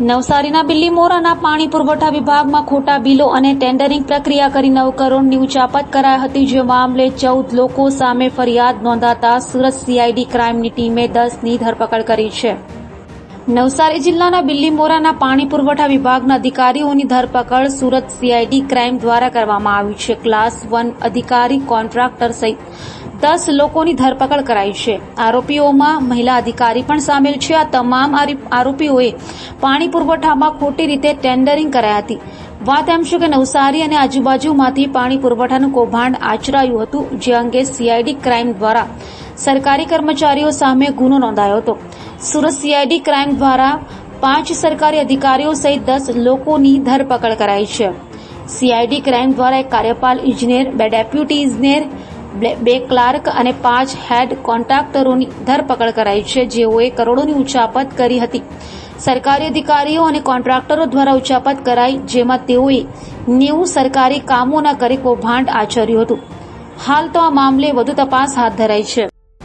નવસારીના બિલ્લીમોરાના પાણી પુરવઠા વિભાગમાં ખોટા બિલો અને ટેન્ડરિંગ પ્રક્રિયા કરી નવ કરોડની ઉચાપત કરાઈ હતી, જે મામલે ચૌદ લોકો સામે ફરિયાદ નોંધાતા સુરત સીઆઈડી ક્રાઇમની ટીમે દસની ધરપકડ કરી છે. નવસારી જિલ્લાના બિલ્લીમોરાના પાણી પુરવઠા વિભાગના અધિકારીઓની ધરપકડ સુરત સીઆઈડી ક્રાઇમ દ્વારા કરવામાં આવી છે. ક્લાસ વન અધિકારી કોન્ટ્રાક્ટર સહિત દસ લોકોની ધરપકડ કરાઈ છે. આરોપીઓમાં મહિલા અધિકારી પણ સામેલ છે. આ તમામ આરી- આરોપીઓએ પાણી પુરવઠામાં ખોટી રીતે ટેન્ડરિંગ કરાઈ હતી. વાત એમ છે કે નવસારી અને આજુબાજુમાંથી પાણી પુરવઠાનું કૌભાંડ આચરાયું હતું, જે અંગે સીઆઈડી ક્રાઇમ દ્વારા સરકારી કર્મચારીઓ સામે ગુનો નોંધાયો હતો. સુરત સીઆઈડી ક્રાઇમ દ્વારા પાંચ સરકારી અધિકારીઓ સહિત દસ લોકોની ધરપકડ કરાઈ છે. સીઆઈડી ક્રાઇમ દ્વારા એક કાર્યપાલ ઇજનેર, બે ડેપ્યુટી ઇજનેર બે- ક્લાર્ક અને પાંચ હેડ કોન્ટ્રાક્ટરોની ધરપકડ કરાઈ છે. જેઓએ કરોડોની ઉચાપત કરી હતી. સરકારી અધિકારીઓ અને કોન્ટ્રાક્ટરો દ્વારા ઉચાપત કરાઈ, જેમાં તેઓએ નેવું સરકારી કામોના કરી કૌભાંડ આચર્યું હતું. હાલ તો આ મામલે વધુ તપાસ હાથ ધરાઈ છે.